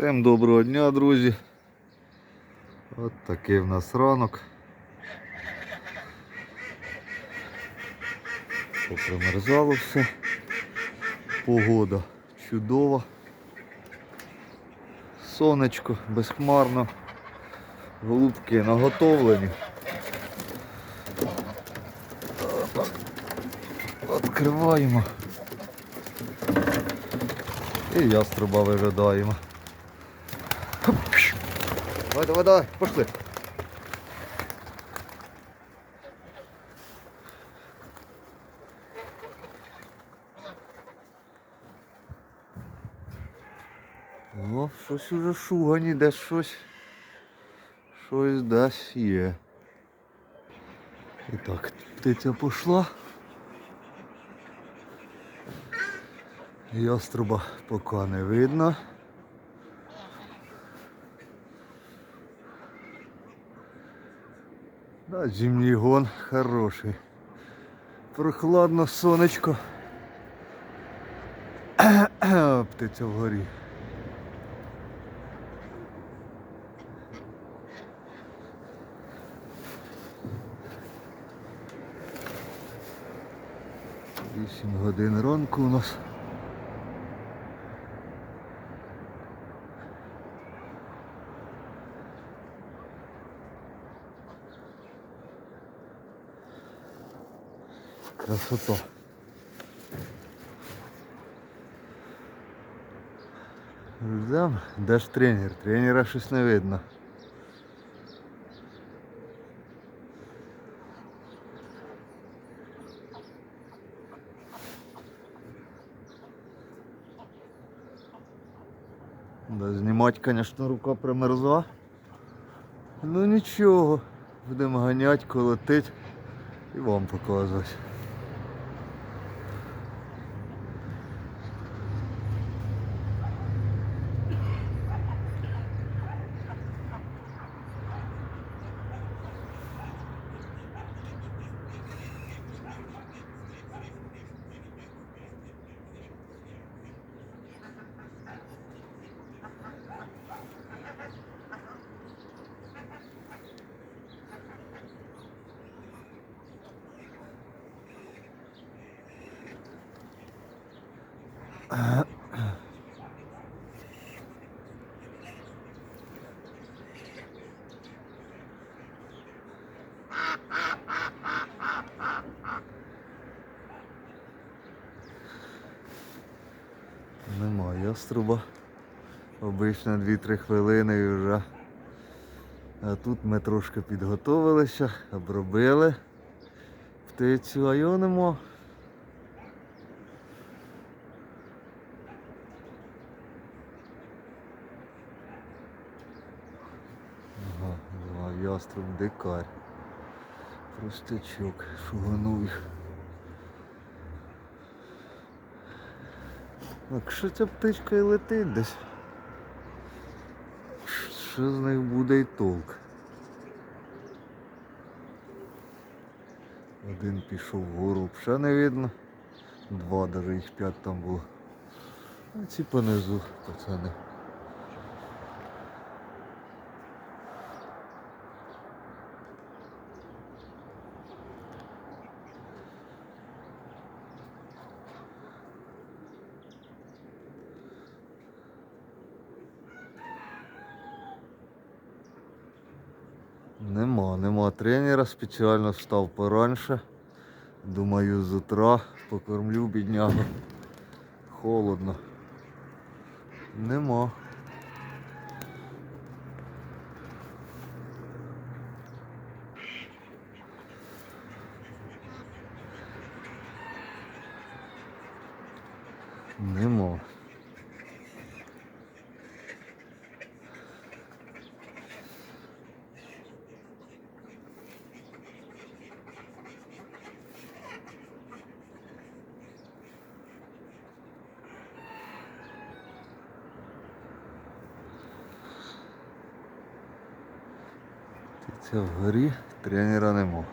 Всім доброго дня, друзі. От такий в нас ранок. Попримерзало все. Погода чудова. Сонечко безхмарно. Голубки наготовлені. Відкриваємо. І яструба вижидаємо. Давай, давай, давай, пошли. О, щось уже шугані, десь щось. Щось десь є. І так, птиця пішла. Яструба поки не видно. Да, зимній гон хороший. Прохладно сонечко. Птиця вгорі. Вісім годин ранку у нас. Красота. Де ж тренер? Тренера щось не видно. Да, знімати, звісно, рука примерзла. Ну нічого. Будемо ганять, колотить і вам показувати. Нема яструба. Обично 2-3 хвилини і вже. А тут ми трошки підготовилися, обробили птицю, а його нема. Яструб дикар. Простячок. Так що ця птичка і летить десь? Що з них буде й толк? Один пішов вгору, ще не видно. Два, даже їх п'ять там було. А ці понизу, пацани. Нема, нема тренера, спеціально встав пораньше. Думаю, з утра покормлю біднягу. Холодно. Нема. Нема. Це вгорі тренера нема.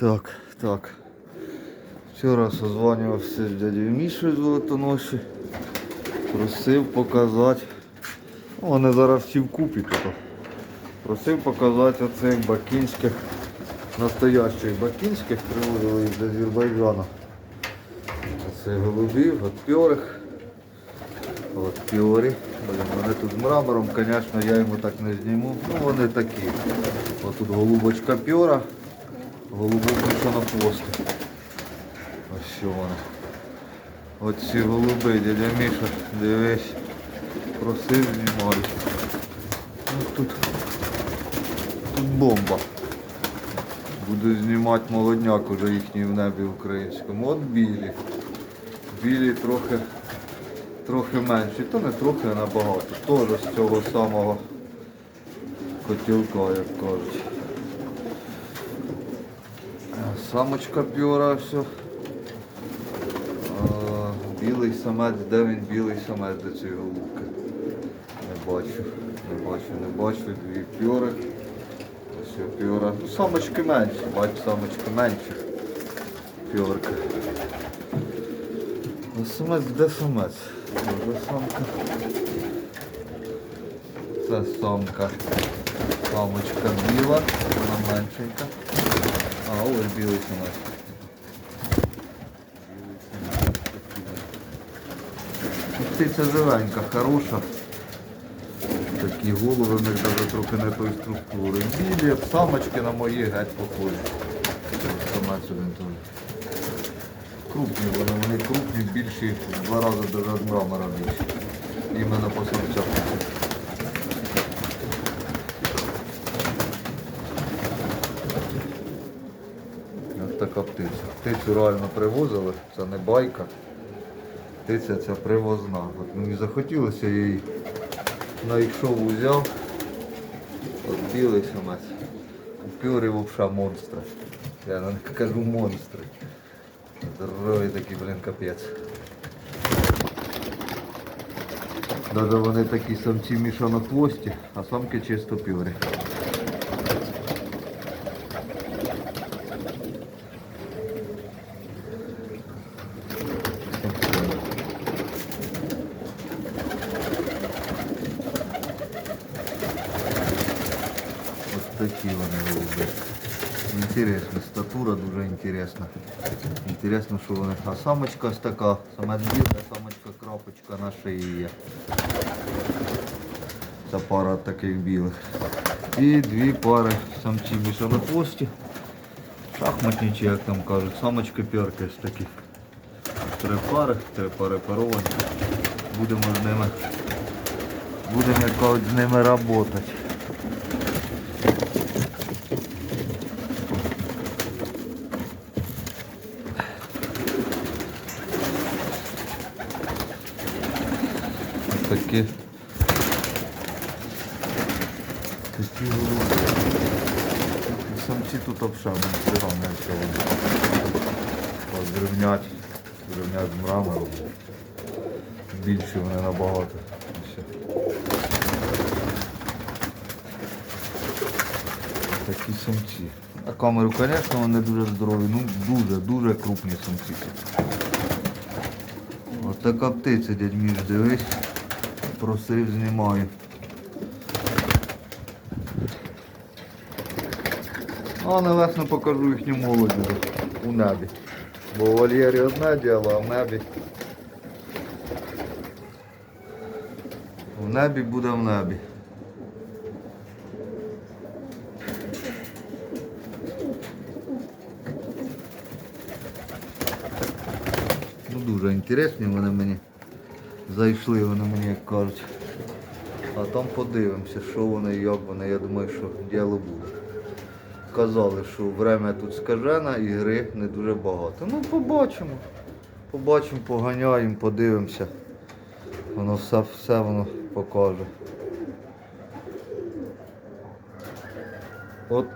Так, так. Вчора созванювався з дядею Мішою Золотоноші. Просив показати. Ну, Вони зараз всі вкупі тут. Просив показати оцих бакінських, настоящих бакінських, привозили їх з Азербайджану. Це голубів, от пьорих. От. Блін, вони тут з мрамором, звісно, я йому так не зніму. Ну вони такі. Ось тут голубочка пьора, голубочка на хвості. Ось що вона. Оці голуби, дядя Міша, дивись, просив знімаю. Ну, тут, тут бомба. Буду знімати молодняк уже їхній в небі українському. От білі. Білі трохи, трохи менші, то не трохи, а набагато. Теж з цього самого котілка, як кажуть. Самочка п'юра все. Білий самець, де він білий самець до цієї голубки? Не бачу, не бачу, не бачу. Дві п'юри. Ось п'юра. Ну, самочки менші, бачу, самочки менші. П'юрка. А самець, де самець? Де самка? Це самка. Самочка біла, вона меншенька. А, ось білий самець. Птиця живенька, хороша. Такі голови в них навіть трохи не тої структури. Білі, самочки на мої геть похожі. Самець один теж. Крупні вони, вони крупні, більші, в два рази від мрамора більші. Іменно по самцях. Ось така птиця. Птицю реально привозили, це не байка. Птиця ця привозна. От мені захотілося її знайшов, узяв. От білий самець. Пюри вовша монстри. Я не кажу монстри. Здорові такі, блін, капець. Даже вони такі самці мішано-хвості, а самки чисто пюрі. Ось такі вони голуби. Інтересно, статура дуже інтересна. Інтересно, що вони. А самочка така, саме біла, самочка крапочка на шиї є. Це пара таких білих. І дві пари самці мішанохвості. Шахматні, чи як там кажуть, самочки пірки ось такі. Три пари, три пари паровані. Будемо з ними, будемо з ними працювати. Ось такі. Такі голуби. І Самці тут обшані, не все вони. Зрівнять, зрівнять з мрамором. Більші вони набагато. Ще. Такі самці. На камеру, звісно, вони дуже здорові, ну дуже, дуже крупні самці. Ось така птиця, дядь Міш, дивись. Просив, знімаю. А навесно покажу їхню молодість у небі. Бо в вольєрі одне діло, а в небі. В небі буде в небі. Ну дуже інтересні вони мені. Зайшли вони мені, як кажуть. А там подивимося, що вони як вони. Я думаю, що діло буде. Казали, що время тут скажено і гри не дуже багато. Ну побачимо. Побачимо, поганяємо, подивимося. Воно все, все воно покаже. От.